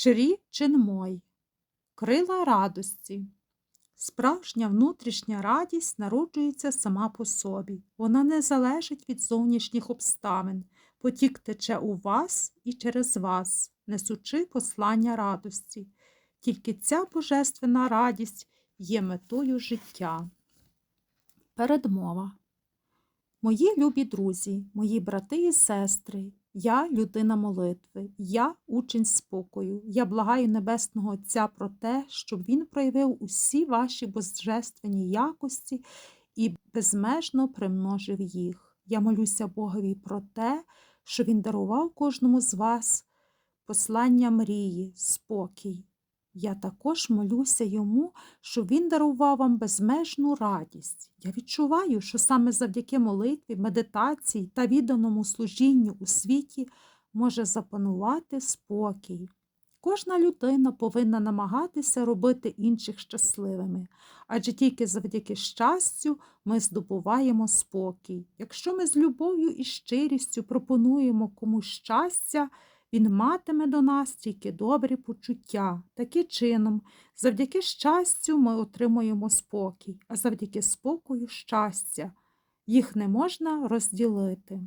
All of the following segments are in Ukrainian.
Шрі Чинмой. Крила радості. Справжня внутрішня радість народжується сама по собі. Вона не залежить від зовнішніх обставин. Потік тече у вас і через вас, несучи послання радості. Тільки ця божественна радість є метою життя. Передмова. Мої любі друзі, мої брати і сестри, я людина молитви, я учень спокою. Я благаю Небесного Отця про те, щоб Він проявив усі ваші божественні якості і безмежно примножив їх. Я молюся Богові про те, що Він дарував кожному з вас послання мрії, спокій. Я також молюся йому, щоб він дарував вам безмежну радість. Я відчуваю, що саме завдяки молитві, медитації та відданому служінню у світі може запанувати спокій. Кожна людина повинна намагатися робити інших щасливими, адже тільки завдяки щастю ми здобуваємо спокій. Якщо ми з любов'ю і щирістю пропонуємо комусь щастя, він матиме до нас тільки добрі почуття. Таким чином, завдяки щастю ми отримуємо спокій, а завдяки спокою щастя. Їх не можна розділити.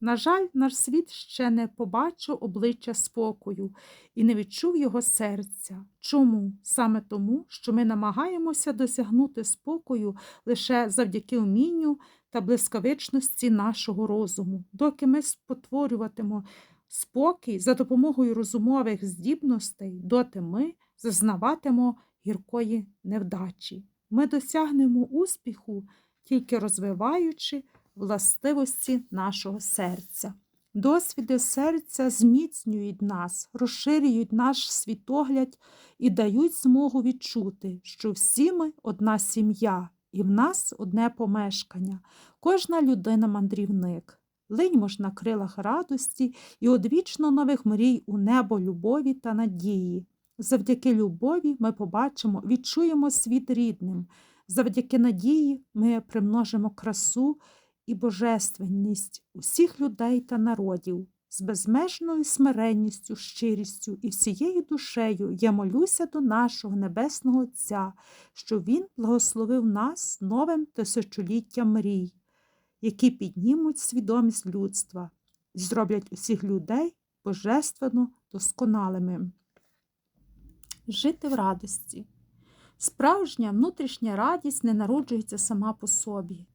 На жаль, наш світ ще не побачив обличчя спокою і не відчув його серця. Чому? Саме тому, що ми намагаємося досягнути спокою лише завдяки умінню та блискавичності нашого розуму, доки ми спотворюватимо спокій за допомогою розумових здібностей, доти ми зазнаватимо гіркої невдачі. Ми досягнемо успіху, тільки розвиваючи властивості нашого серця. Досвіди серця зміцнюють нас, розширюють наш світогляд і дають змогу відчути, що всі ми одна сім'я, і в нас одне помешкання, кожна людина мандрівник. Линьмо ж на крилах радості і одвічно нових мрій у небо любові та надії. Завдяки любові ми побачимо, відчуємо світ рідним. Завдяки надії ми примножимо красу і божественність усіх людей та народів. З безмежною смиренністю, щирістю і всією душею я молюся до нашого Небесного Отця, що Він благословив нас новим тисячоліттям мрій які піднімуть свідомість людства і зроблять усіх людей божественно досконалими. Жити в радості. Справжня внутрішня радість не народжується сама по собі.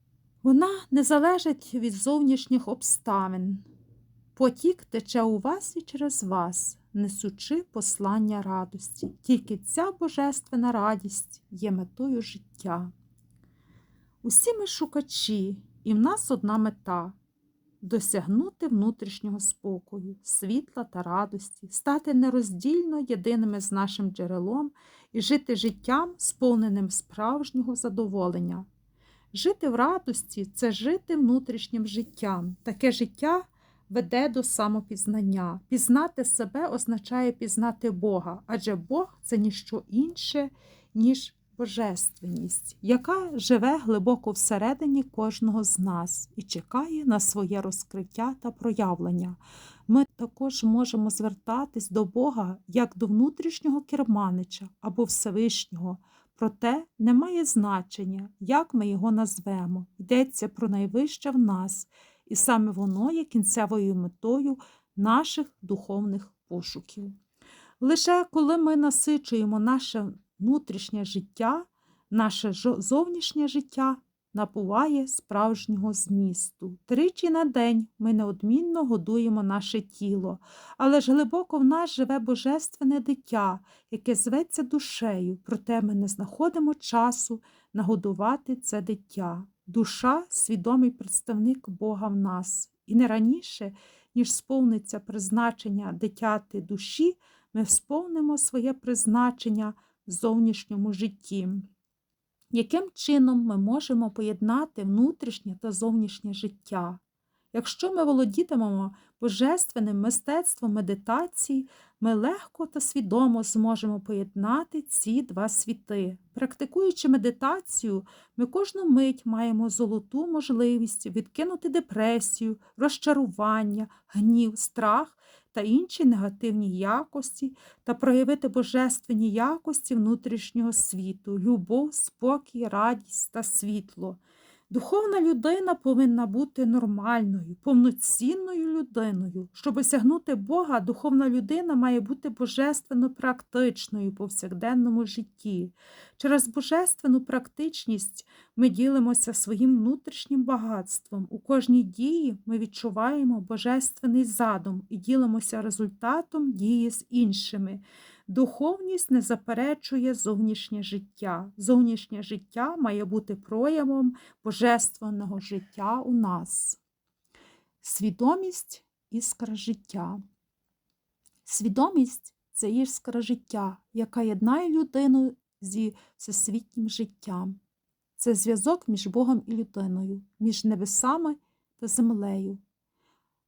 Вона не залежить від зовнішніх обставин. Потік тече у вас і через вас, несучи послання радості. Тільки ця божественна радість є метою життя. Усі ми шукачі, і в нас одна мета досягнути внутрішнього спокою, світла та радості, стати нероздільно єдиними з нашим джерелом і жити життям, сповненим справжнього задоволення. Жити в радості це жити внутрішнім життям. Таке життя веде до самопізнання. Пізнати себе означає пізнати Бога, адже Бог це ніщо інше, ніж божественність, яка живе глибоко всередині кожного з нас і чекає на своє розкриття та проявлення. Ми також можемо звертатись до Бога як до внутрішнього керманича або Всевишнього. Проте не має значення, як ми його назвемо. Йдеться про найвище в нас, і саме воно є кінцевою метою наших духовних пошуків. Лише коли ми насичуємо наше внутрішнє життя, наше зовнішнє життя набуває справжнього змісту. Тричі на день ми неодмінно годуємо наше тіло, але ж глибоко в нас живе божественне дитя, яке зветься душею, проте ми не знаходимо часу нагодувати це дитя. Душа свідомий представник Бога в нас, і не раніше, ніж сповниться призначення дитяти душі, ми сповнимо своє призначення зовнішньому житті. Яким чином ми можемо поєднати внутрішнє та зовнішнє життя? Якщо ми володітимемо божественним мистецтвом медитації, ми легко та свідомо зможемо поєднати ці два світи. Практикуючи медитацію, ми кожну мить маємо золоту можливість відкинути депресію, розчарування, гнів, страх та інші негативні якості та проявити божественні якості внутрішнього світу, любов, спокій, радість та світло. Духовна людина повинна бути нормальною, повноцінною людиною. Щоб осягнути Бога, духовна людина має бути божественно практичною у повсякденному житті. Через божественну практичність ми ділимося своїм внутрішнім багатством. У кожній дії ми відчуваємо божественний задум і ділимося результатом дії з іншими. Духовність не заперечує зовнішнє життя. Зовнішнє життя має бути проявом божественного життя у нас. Свідомість іскра життя. Свідомість це іскра життя, яка єднає людину зі всесвітнім життям. Це зв'язок між Богом і людиною, між небесами та землею.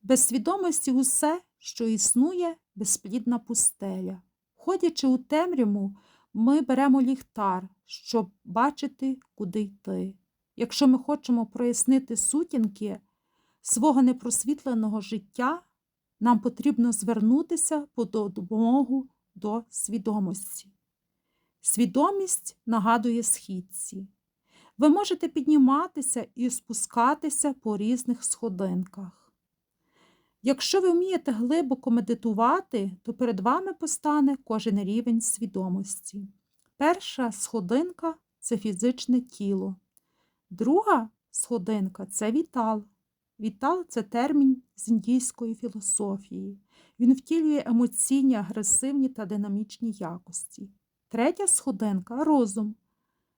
Без свідомості усе, що існує, безплідна пустеля. Ходячи у темряву, ми беремо ліхтар, щоб бачити, куди йти. Якщо ми хочемо прояснити сутінки свого непросвітленого життя, нам потрібно звернутися по допомогу до свідомості. Свідомість нагадує східці. Ви можете підніматися і спускатися по різних сходинках. Якщо ви вмієте глибоко медитувати, то перед вами постане кожен рівень свідомості. Перша сходинка це фізичне тіло. Друга сходинка це вітал. Вітал це термін з індійської філософії. Він втілює емоційні, агресивні та динамічні якості. Третя сходинка розум.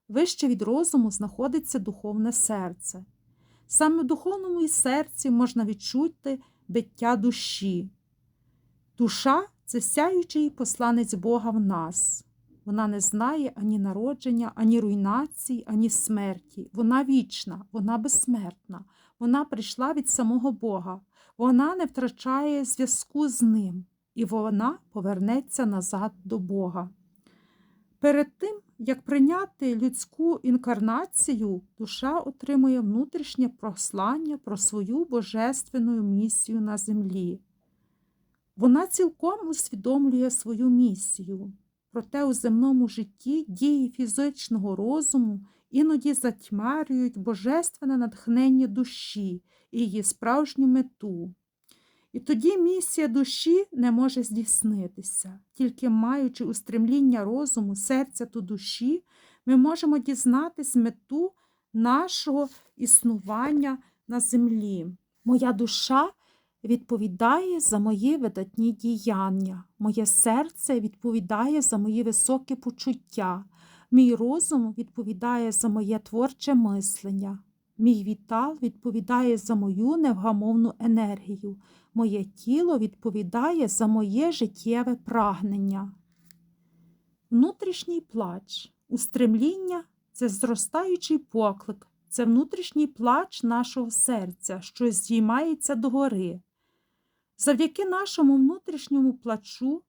Вище від розуму знаходиться духовне серце. Саме в духовному і серці можна відчути биття душі. Душа це сяючий посланець Бога в нас. Вона не знає ані народження, ані руйнації, ані смерті. Вона вічна, вона безсмертна. Вона прийшла від самого Бога. Вона не втрачає зв'язку з ним, і вона повернеться назад до Бога. Перед тим, як прийняти людську інкарнацію, душа отримує внутрішнє послання про свою божественну місію на землі. Вона цілком усвідомлює свою місію, проте у земному житті дії фізичного розуму іноді затьмарюють божественне натхнення душі і її справжню мету. І тоді місія душі не може здійснитися. Тільки маючи устремління розуму, серця та душі, ми можемо дізнатись мету нашого існування на землі. Моя душа відповідає за мої видатні діяння, моє серце відповідає за мої високі почуття, мій розум відповідає за моє творче мислення. Мій вітал відповідає за мою невгамовну енергію, моє тіло відповідає за моє життєве прагнення. Внутрішній плач, устремління це зростаючий поклик, це внутрішній плач нашого серця, що здіймається догори. Завдяки нашому внутрішньому плачу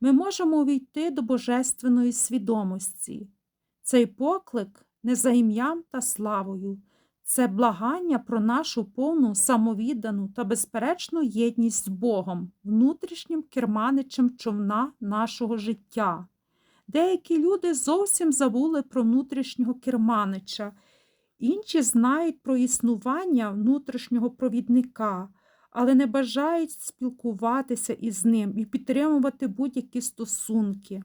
ми можемо увійти до божественної свідомості. Цей поклик не за ім'ям та славою. Це благання про нашу повну самовіддану та безперечну єдність з Богом, внутрішнім керманичем човна нашого життя. Деякі люди зовсім забули про внутрішнього керманича, інші знають про існування внутрішнього провідника, але не бажають спілкуватися із ним і підтримувати будь-які стосунки.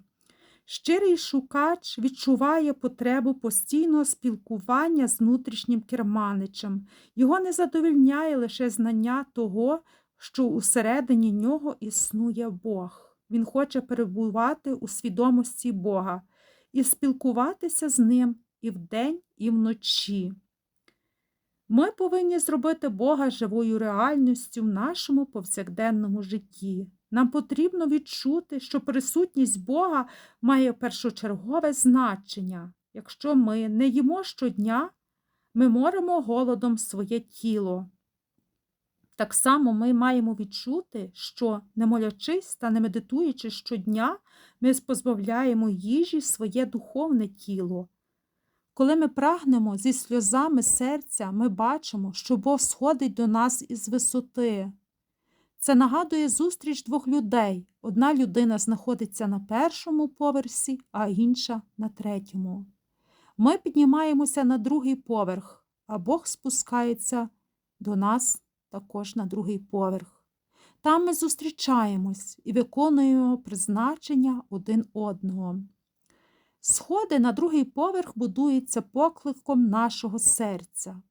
Щирий шукач відчуває потребу постійного спілкування з внутрішнім керманичем. Його не задовільняє лише знання того, що усередині нього існує Бог. Він хоче перебувати у свідомості Бога і спілкуватися з ним і вдень, і вночі. Ми повинні зробити Бога живою реальністю в нашому повсякденному житті. Нам потрібно відчути, що присутність Бога має першочергове значення. Якщо ми не їмо щодня, ми моримо голодом своє тіло. Так само ми маємо відчути, що, не молячись та не медитуючи щодня, ми позбавляємо їжі своє духовне тіло. Коли ми прагнемо зі сльозами серця, ми бачимо, що Бог сходить до нас із висоти. Це нагадує зустріч двох людей. Одна людина знаходиться на першому поверсі, а інша на третьому. Ми піднімаємося на другий поверх, а Бог спускається до нас також на другий поверх. Там ми зустрічаємось і виконуємо призначення один одного. Сходи на другий поверх будуються покликом нашого серця.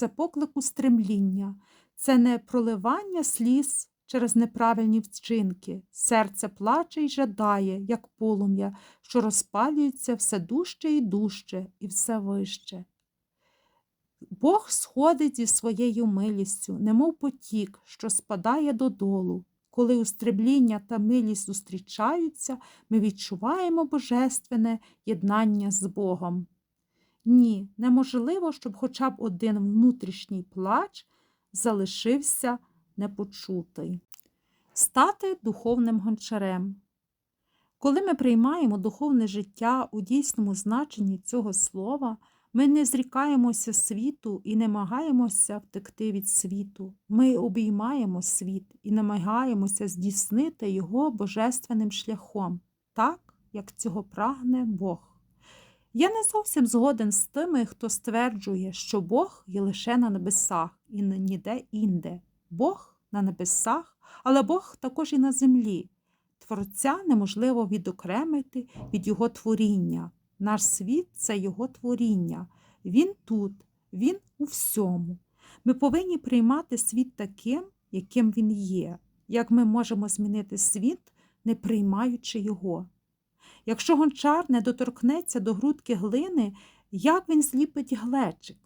Це поклик устремління, це не проливання сліз через неправильні вчинки. Серце плаче й жадає, як полум'я, що розпалюється все дужче і дужче і все вище. Бог сходить зі своєю милістю, немов потік, що спадає додолу. Коли устремління та милість зустрічаються, ми відчуваємо божественне єднання з Богом. Ні, неможливо, щоб хоча б один внутрішній плач залишився непочутий. Стати духовним гончарем. Коли ми приймаємо духовне життя у дійсному значенні цього слова, ми не зрікаємося світу і намагаємося втекти від світу. Ми обіймаємо світ і намагаємося здійснити його божественним шляхом, так, як цього прагне Бог. Я не зовсім згоден з тими, хто стверджує, що Бог є лише на небесах і ніде інде. Бог на небесах, але Бог також і на землі. Творця неможливо відокремити від Його творіння. Наш світ це Його творіння. Він тут, Він у всьому. Ми повинні приймати світ таким, яким він є, як ми можемо змінити світ, не приймаючи його. Якщо гончар не доторкнеться до грудки глини, як він зліпить глечик?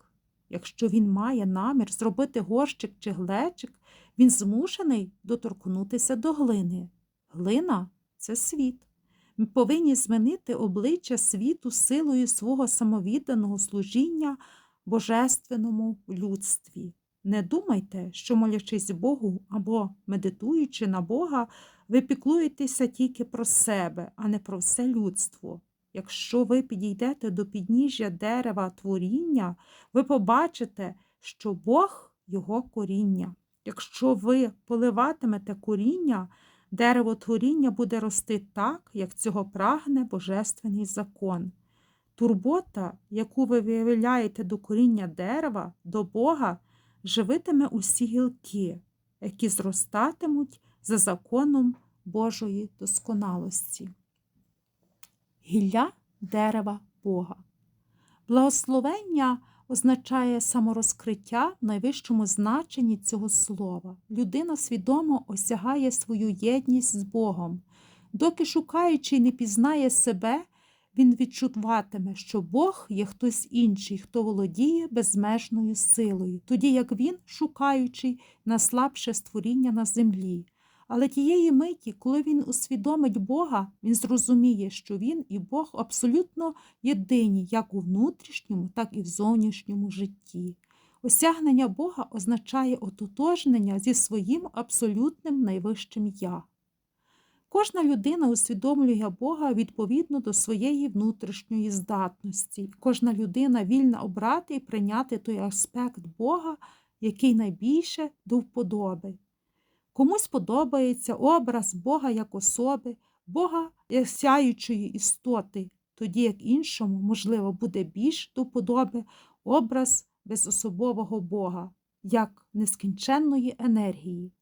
Якщо він має намір зробити горщик чи глечик, він змушений доторкнутися до глини. Глина це світ. Ми повинні змінити обличчя світу силою свого самовідданого служіння божественному людстві. Не думайте, що, молячись Богу або медитуючи на Бога, ви піклуєтеся тільки про себе, а не про все людство. Якщо ви підійдете до підніжжя дерева творіння, ви побачите, що Бог його коріння. Якщо ви поливатимете коріння, дерево творіння буде рости так, як цього прагне Божественний закон. Турбота, яку ви виявляєте до коріння дерева, до Бога, живитиме усі гілки, які зростатимуть за законом Божої досконалості. Гілля дерева Бога. Благословення означає саморозкриття в найвищому значенні цього слова. Людина свідомо осягає свою єдність з Богом. Доки шукаючи не пізнає себе, він відчуватиме, що Бог є хтось інший, хто володіє безмежною силою, тоді як він, шукаючий, наслабше створіння на землі. Але тієї миті, коли він усвідомить Бога, він зрозуміє, що він і Бог абсолютно єдині як у внутрішньому, так і в зовнішньому житті. Осягнення Бога означає ототожнення зі своїм абсолютним найвищим Я. Кожна людина усвідомлює Бога відповідно до своєї внутрішньої здатності. Кожна людина вільна обрати і прийняти той аспект Бога, який найбільше до вподоби. Комусь подобається образ Бога як особи, Бога як сяючої істоти, тоді як іншому, можливо, буде більш до вподоби образ безособового Бога, як нескінченної енергії.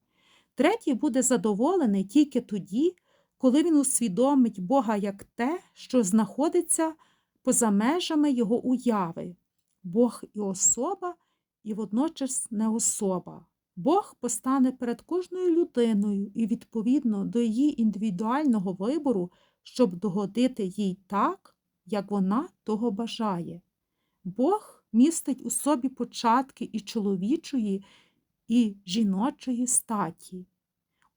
Третій буде задоволений тільки тоді, коли він усвідомить Бога як те, що знаходиться поза межами його уяви, Бог і особа, і водночас не особа. Бог постане перед кожною людиною і відповідно до її індивідуального вибору, щоб догодити їй так, як вона того бажає. Бог містить у собі початки і чоловічої, і жіночої статі.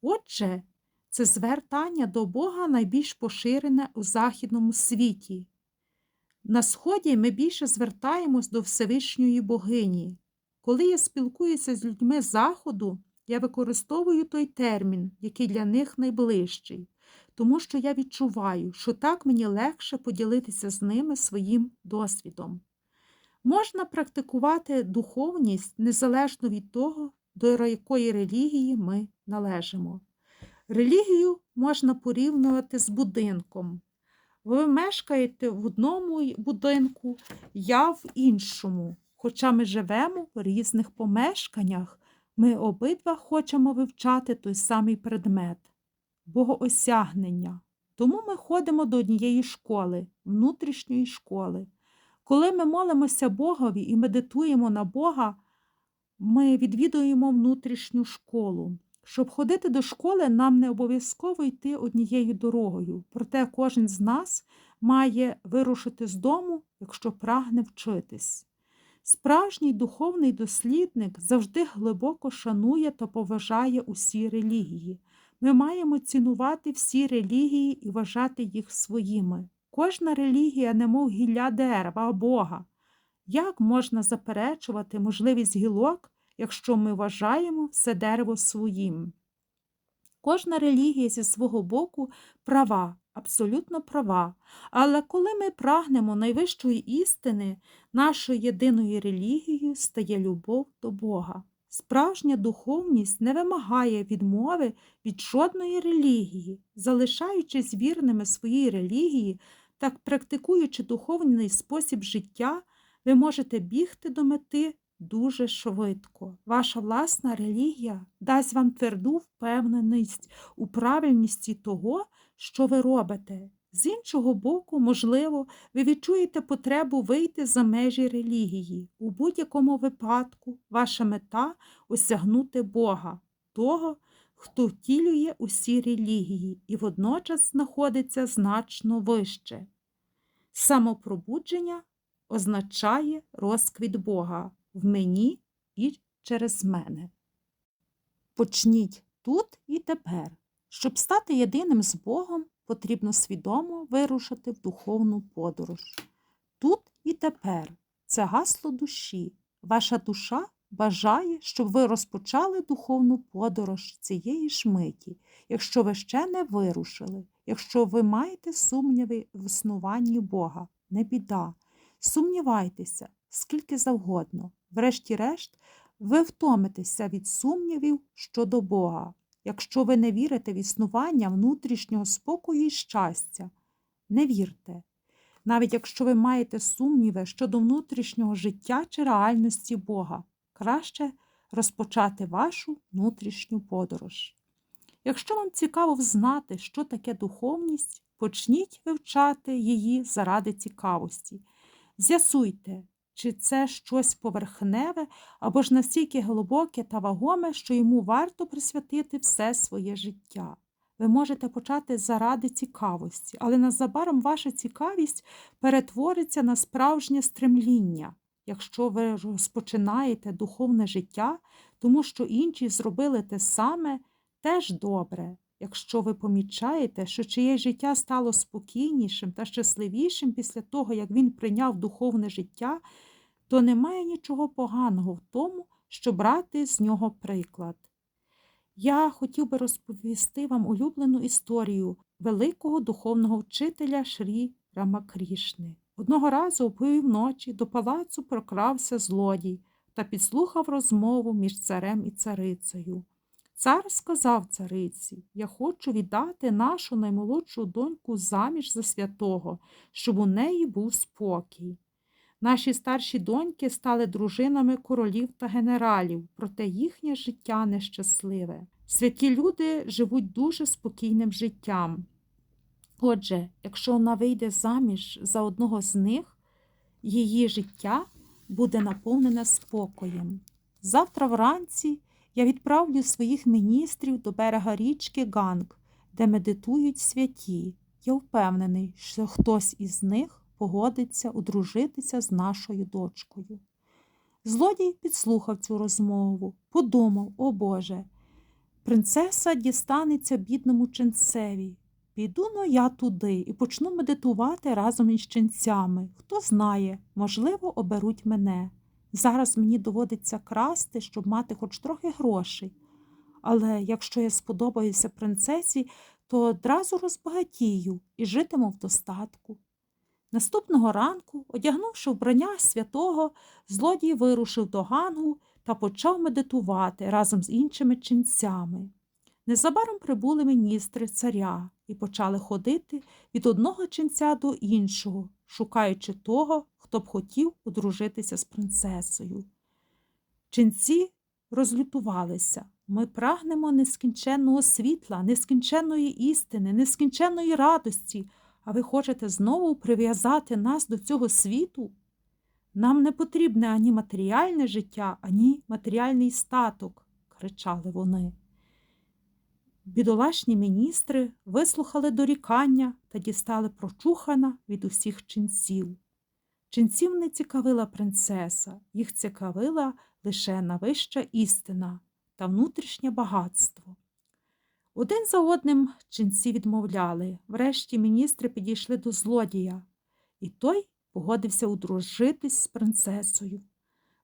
Отже, це звертання до Бога найбільш поширене у західному світі. На Сході ми більше звертаємось до Всевишньої богині. Коли я спілкуюся з людьми Заходу, я використовую той термін, який для них найближчий, тому що я відчуваю, що так мені легше поділитися з ними своїм досвідом. Можна практикувати духовність незалежно від того, до якої релігії ми належимо. Релігію можна порівнювати з будинком. Ви мешкаєте в одному будинку, я в іншому. Хоча ми живемо в різних помешканнях, ми обидва хочемо вивчати той самий предмет богоосягнення. Тому ми ходимо до однієї школи, внутрішньої школи. Коли ми молимося Богові і медитуємо на Бога, ми відвідуємо внутрішню школу. Щоб ходити до школи, нам не обов'язково йти однією дорогою, проте кожен з нас має вирушити з дому, якщо прагне вчитись. Справжній духовний дослідник завжди глибоко шанує та поважає усі релігії. Ми маємо цінувати всі релігії і вважати їх своїми. Кожна релігія, немов гілля дерева, Бога. Як можна заперечувати можливість гілок, якщо ми вважаємо все дерево своїм? Кожна релігія зі свого боку права, абсолютно права. Але коли ми прагнемо найвищої істини, нашою єдиною релігією стає любов до Бога. Справжня духовність не вимагає відмови від жодної релігії, залишаючись вірними своїй релігії та практикуючи духовний спосіб життя, ви можете бігти до мети дуже швидко. Ваша власна релігія дасть вам тверду впевненість у правильності того, що ви робите. З іншого боку, можливо, ви відчуєте потребу вийти за межі релігії. У будь-якому випадку ваша мета осягнути Бога, того, хто втілює усі релігії і водночас знаходиться значно вище. Самопробудження означає розквіт Бога в мені і через мене. Почніть тут і тепер. Щоб стати єдиним з Богом, потрібно свідомо вирушити в духовну подорож. Тут і тепер це гасло душі. Ваша душа бажає, щоб ви розпочали духовну подорож цієї ж миті, якщо ви ще не вирушили, якщо ви маєте сумніви в існуванні Бога, не біда. Сумнівайтеся, скільки завгодно. Врешті-решт, ви втомитеся від сумнівів щодо Бога, якщо ви не вірите в існування внутрішнього спокою і щастя. Не вірте. Навіть якщо ви маєте сумніви щодо внутрішнього життя чи реальності Бога, краще розпочати вашу внутрішню подорож. Якщо вам цікаво взнати, що таке духовність, почніть вивчати її заради цікавості. З'ясуйте, чи це щось поверхневе або ж настільки глибоке та вагоме, що йому варто присвятити все своє життя. Ви можете почати заради цікавості, але незабаром ваша цікавість перетвориться на справжнє стремління. Якщо ви розпочинаєте духовне життя, тому що інші зробили те саме, теж добре. Якщо ви помічаєте, що чиє життя стало спокійнішим та щасливішим після того, як він прийняв духовне життя, то немає нічого поганого в тому, щоб брати з нього приклад. Я хотів би розповісти вам улюблену історію великого духовного вчителя Шрі Рамакрішни. Одного разу ночі до палацу прокрався злодій та підслухав розмову між царем і царицею. Цар сказав цариці Я хочу віддати нашу наймолодшу доньку заміж за святого, щоб у неї був спокій. Наші старші доньки стали дружинами королів та генералів, проте їхнє життя нещасливе. Святі люди живуть дуже спокійним життям. Отже, якщо вона вийде заміж за одного з них, її життя буде наповнене спокоєм. Завтра вранці я відправлю своїх міністрів до берега річки Ганг, де медитують святі. Я впевнений, що хтось із них погодиться одружитися з нашою дочкою. Злодій підслухав цю розмову, подумав, о Боже, принцеса дістанеться бідному ченцеві. Піду но я туди і почну медитувати разом із ченцями. Хто знає, можливо, оберуть мене. Зараз мені доводиться красти, щоб мати хоч трохи грошей. Але якщо я сподобаюся принцесі, то одразу розбагатію і житиму в достатку. Наступного ранку, одягнувши вбрання святого, злодій вирушив до гангу та почав медитувати разом з іншими ченцями. Незабаром прибули міністри царя і почали ходити від одного ченця до іншого, шукаючи того, хто б хотів одружитися з принцесою. Ченці розлютувалися. Ми прагнемо нескінченного світла, нескінченної істини, нескінченної радості, а ви хочете знову прив'язати нас до цього світу? Нам не потрібне ані матеріальне життя, ані матеріальний статок, кричали вони. Бідолашні міністри вислухали дорікання та дістали прочухана від усіх ченців. Ченців не цікавила принцеса, їх цікавила лише навища істина та внутрішнє багатство. Один за одним ченці відмовляли, врешті міністри підійшли до злодія, і той погодився одружитись з принцесою.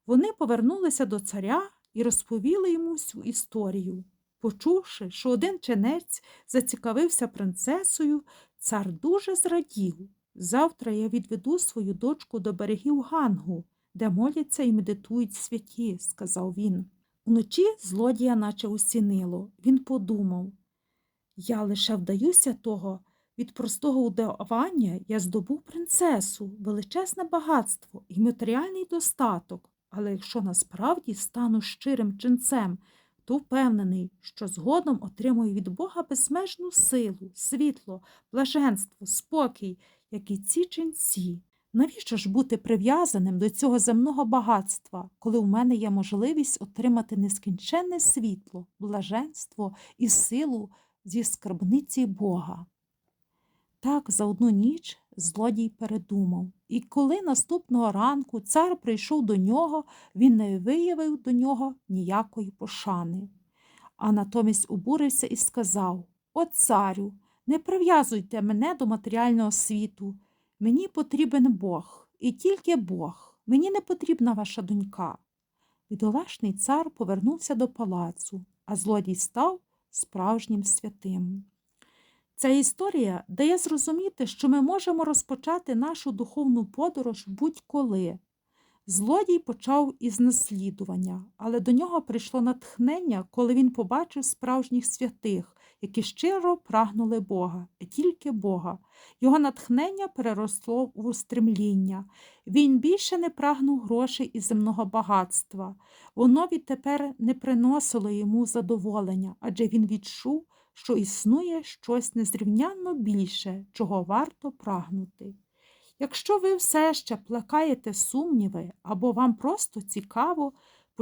Вони повернулися до царя і розповіли йому всю історію. Почувши, що один ченець зацікавився принцесою, цар дуже зрадів. Завтра я відведу свою дочку до берегів Гангу, де моляться і медитують святі, сказав він. Уночі злодія наче усінило. Він подумав я лише вдаюся того, від простого удавання я здобув принцесу, величезне багатство і матеріальний достаток, але якщо насправді стану щирим ченцем, то впевнений, що згодом отримую від Бога безмежну силу, світло, блаженство, спокій, як і ці ченці. Навіщо ж бути прив'язаним до цього земного багатства, коли у мене є можливість отримати нескінченне світло, блаженство і силу зі скарбниці Бога? Так за одну ніч злодій передумав, і коли наступного ранку цар прийшов до нього, він не виявив до нього ніякої пошани, а натомість обурився і сказав О, царю, не прив'язуйте мене до матеріального світу. Мені потрібен Бог, і тільки Бог. Мені не потрібна ваша донька. Бідолашний цар повернувся до палацу, а злодій став справжнім святим. Ця історія дає зрозуміти, що ми можемо розпочати нашу духовну подорож будь-коли. Злодій почав із наслідування, але до нього прийшло натхнення, коли він побачив справжніх святих, які щиро прагнули Бога, тільки Бога. Його натхнення переросло в устремління. Він більше не прагнув грошей і земного багатства. Воно відтепер не приносило йому задоволення, адже він відчув, що існує щось незрівнянно більше, чого варто прагнути. Якщо ви все ще плекаєте сумніви або вам просто цікаво,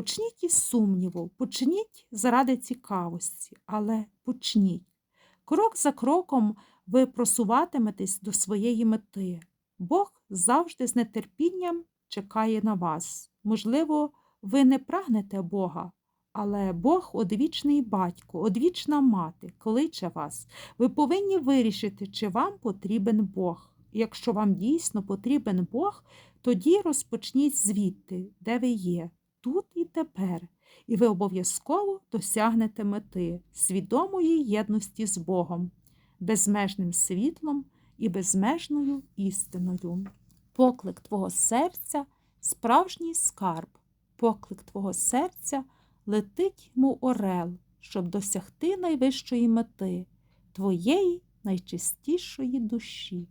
почніть із сумніву, почніть заради цікавості, але почніть. Крок за кроком ви просуватиметесь до своєї мети. Бог завжди з нетерпінням чекає на вас. Можливо, ви не прагнете Бога, але Бог одвічний батько, одвічна мати, кличе вас. Ви повинні вирішити, чи вам потрібен Бог. Якщо вам дійсно потрібен Бог, тоді розпочніть звідти, де ви є, тут і тепер, і ви обов'язково досягнете мети свідомої єдності з Богом, безмежним світлом і безмежною істиною. Поклик твого серця справжній скарб, поклик твого серця летить, мов орел, щоб досягти найвищої мети, твоєї найчистішої душі.